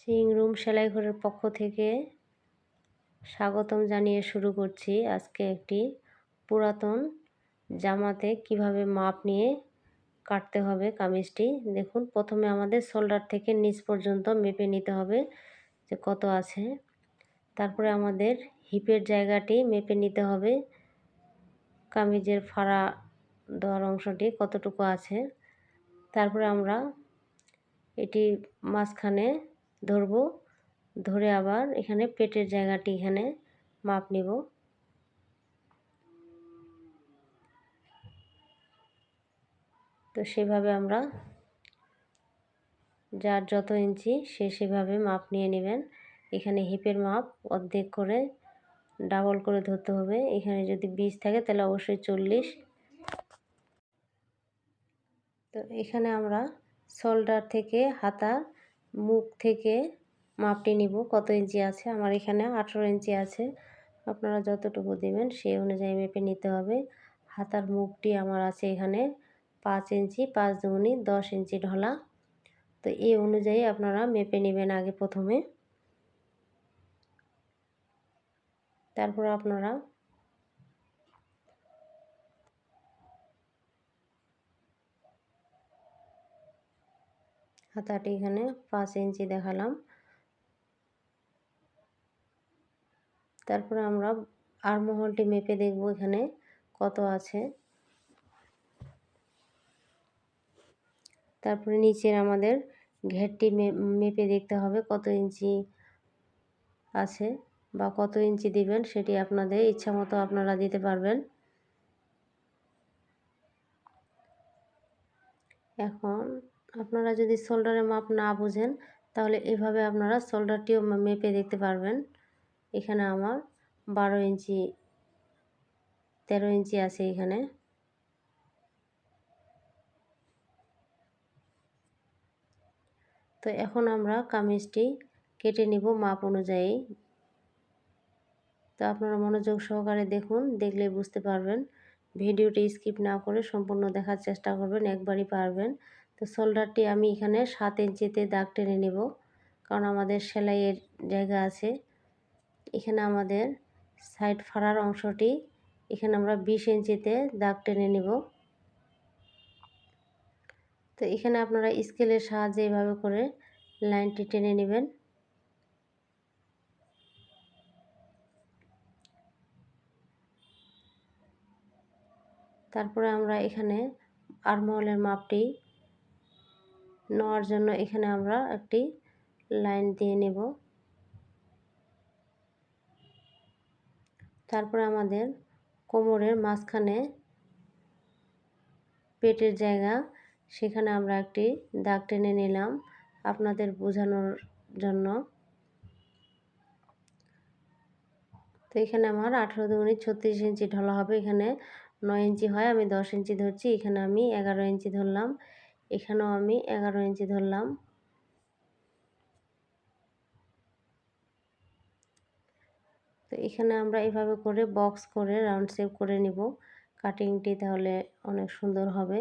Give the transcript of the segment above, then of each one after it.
Singh room সেলাই ঘরের পক্ষ থেকে স্বাগতম জানিয়ে শুরু করছি আজকে একটি পুরাতন জামাতে কীভাবে মাপ নিয়ে কাটতে হবে কামিজটি। দেখুন, প্রথমে আমাদের শোল্ডার থেকে নিচ পর্যন্ত মেপে নিতে হবে যে কত আছে। তারপরে আমাদের হিপের জায়গাটি মেপে নিতে হবে। কামিজের ফাড়া দেওয়ার অংশটি কতটুকু আছে। তারপরে আমরা এটি মাঝখানে ধরব। ধরে আবার এখানে পেটের জায়গাটি এখানে মাপ নিব। তো সেভাবে আমরা যার যত ইঞ্চি সে সেভাবে মাপ নিয়ে নেবেন। এখানে হিপের মাপ অর্ধেক করে ডাবল করে ধরতে হবে। এখানে যদি বিশ থাকে তাহলে অবশ্যই চল্লিশ। তো এখানে আমরা শোল্ডার থেকে হাতা মুখ থেকে মাপটি নিব, কত ইঞ্চি আছে? আমার এখানে আঠেরো ইঞ্চি আছে। আপনারা যতটুকু দেবেন, সেই অনুযায়ী মেপে নিতে হবে। হাতার মুখটি আমার আছে এখানে পাঁচ ইঞ্চি, পাঁচ দুগুনি দশ ইঞ্চি ঢলা। তো এই অনুযায়ী আপনারা মেপে নেবেন আগে প্রথমে। তারপর আপনারা হাতাটি এখানে পাঁচ ইঞ্চি দেখালাম। তারপরে আমরা আরমহলটি মেপে দেখব এখানে কত আছে। তারপরে নিচের আমাদের ঘেরটি মেপে দেখতে হবে কত ইঞ্চি আছে বা কত ইঞ্চি দিবেন, সেটি আপনাদের ইচ্ছা মতো আপনারা দিতে পারবেন। এখন আপনারা যদি শোল্ডারের মাপ না বুঝেন, তাহলে এভাবে আপনারা শোল্ডারটিও মেপে দেখতে পারবেন। এখানে আমার বারো ইঞ্চি, তেরো ইঞ্চি আছে এখানে। তো এখন আমরা কামিজটি কেটে নিব মাপ অনুযায়ী। তো আপনারা মনোযোগ সহকারে দেখুন, দেখলে বুঝতে পারবেন। ভিডিওটি স্কিপ না করে সম্পূর্ণ দেখার চেষ্টা করবেন, একবারই পারবেন। তো শোল্ডারটি আমি এখানে সাত ইঞ্চিতে দাগ টেনে নেব, কারণ আমাদের সেলাইয়ের জায়গা আছে। এখানে আমাদের সাইড ফাড়ার অংশটি, এখানে আমরা বিশ ইঞ্চিতে দাগ টেনে নেব। তো এখানে আপনারা স্কেলের সাহায্যে এইভাবে করে লাইনটি টেনে নেবেন। তারপরে আমরা এখানে আরমহলের মাপটি নেওয়ার জন্য এখানে আমরা একটি লাইন দিয়ে নেব। তারপরে আমাদের কোমরের মাঝখানে পেটের জায়গা, সেখানে আমরা একটি দাগ টেনে নিলাম আপনাদের বোঝানোর জন্য। তো এখানে আমার আঠেরো দুগুনি ছত্রিশ ইঞ্চি ঢলা হবে, এখানে নয় ইঞ্চি হয়, আমি দশ ইঞ্চি ধরছি, এখানে আমি এগারো ইঞ্চি ধরলাম। এখানেও আমি এগারো ইঞ্চি ধরলাম। তো এখানে আমরা এভাবে করে বক্স করে রাউন্ড শেপ করে নিব। কাটিংটি তাহলে অনেক সুন্দর হবে।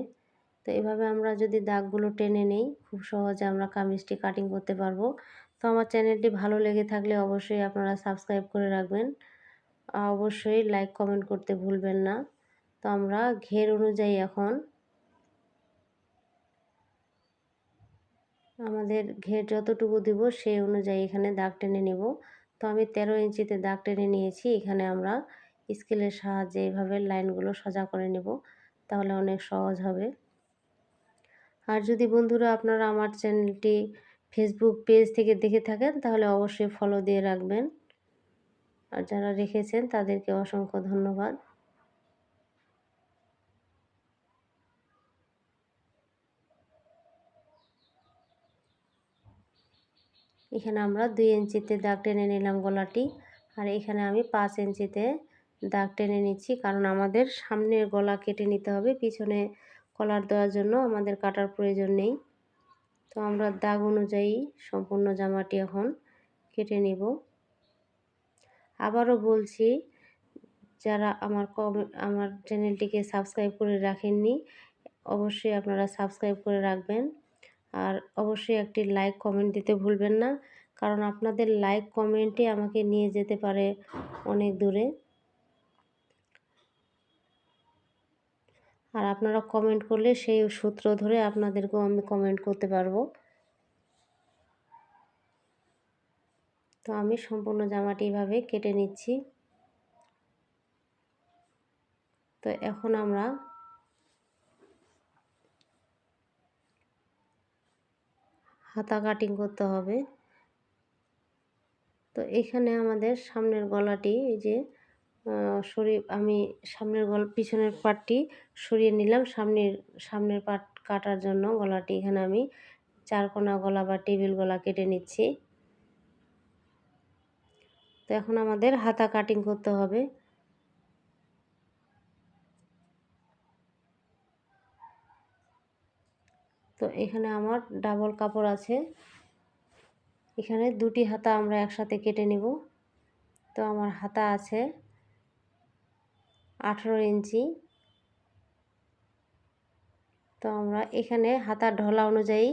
তো এভাবে আমরা যদি দাগগুলো টেনে নেই, খুব সহজে আমরা কামিজটি কাটিং করতে পারব। তো আমার চ্যানেলটি ভালো লেগে থাকলে অবশ্যই আপনারা সাবস্ক্রাইব করে রাখবেন। অবশ্যই লাইক কমেন্ট করতে ভুলবেন না। তো আমরা ঘের অনুযায়ী এখন আমাদের ঘের যতটুকু দিব সেই অনুযায়ী এখানে দাগ টেনে নিব। তো আমি তেরো ইঞ্চিতে দাগ টেনে নিয়েছি, এখানে আমরা স্কেলের সাহায্যে এইভাবে লাইনগুলো সোজা করে নেব, তাহলে অনেক সহজ হবে। আর যদি বন্ধুরা আপনারা আমার চ্যানেলটি ফেসবুক পেজ থেকে দেখে থাকেন, তাহলে অবশ্যই ফলো দিয়ে রাখবেন। আর যারা রেখেছেন, তাদেরকে অসংখ্য ধন্যবাদ। এখানে আমরা দুই ইঞ্চিতে দাগ টেনে নিলাম গলাটি। আর এখানে আমি পাঁচ ইঞ্চিতে দাগ টেনে নিচ্ছি, কারণ আমাদের সামনের গলা কেটে নিতে হবে, পিছনে কলার দেওয়ার জন্য আমাদের কাটার প্রয়োজন নেই। তো আমরা দাগ অনুযায়ী সম্পূর্ণ জামাটি এখন কেটে নিব। আবারও বলছি, যারা আমার কম, আমার চ্যানেলটিকে সাবস্ক্রাইব করে রাখেননি, অবশ্যই আপনারা সাবস্ক্রাইব করে রাখবেন। আর অবশ্যই একটি লাইক কমেন্ট দিতে ভুলবেন না। কারণ আপনাদের লাইক কমেন্টই আমাকে নিয়ে যেতে পারে অনেক দূরে। আর আপনারা কমেন্ট করলে সেই সূত্র ধরে আপনাদেরকেও আমি কমেন্ট করতে পারব। তো আমি সম্পূর্ণ জামাটি এভাবে কেটে নিচ্ছি। তো এখন আমরা হাতা কাটিং করতে হবে। তো এখানে আমাদের সামনের গলাটি এই যে সরিয়ে আমি সামনের গল, পিছনের পাটটি সরিয়ে নিলাম। সামনের সামনের পাট কাটার জন্য গলাটি এখানে আমি চারকোনা গলা বা টেবিল গলা কেটে নিচ্ছি। তো এখন আমাদের হাতা কাটিং করতে হবে। তো এখানে আমার ডাবল কাপড় আছে। এখানে দুটি হাতা আমরা একসাথে কেটে নিব। তো আমার হাতা আছে আঠেরো ইঞ্চি। তো আমরা এখানে হাতার ঢলা অনুযায়ী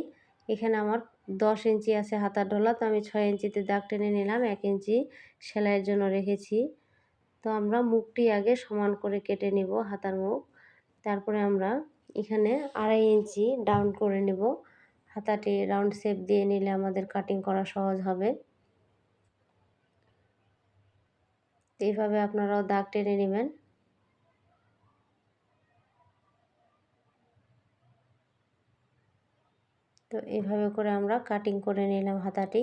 এখানে আমার দশ ইঞ্চি আছে হাতার ঢলা। তো আমি ছয় ইঞ্চিতে দাগ টেনে নিলাম, এক ইঞ্চি সেলাইয়ের জন্য রেখেছি। তো আমরা মুখটি আগে সমান করে কেটে নিব হাতার মুখ। তারপরে আমরা এখানে আড়াই ইঞ্চি ডাউন করে নেব। হাতাটি রাউন্ড শেপ দিয়ে নিলে আমাদের কাটিং করা সহজ হবে। এইভাবে আপনারাও দাগ টেনে নেবেন। তো এইভাবে করে আমরা কাটিং করে নিলাম হাতাটি।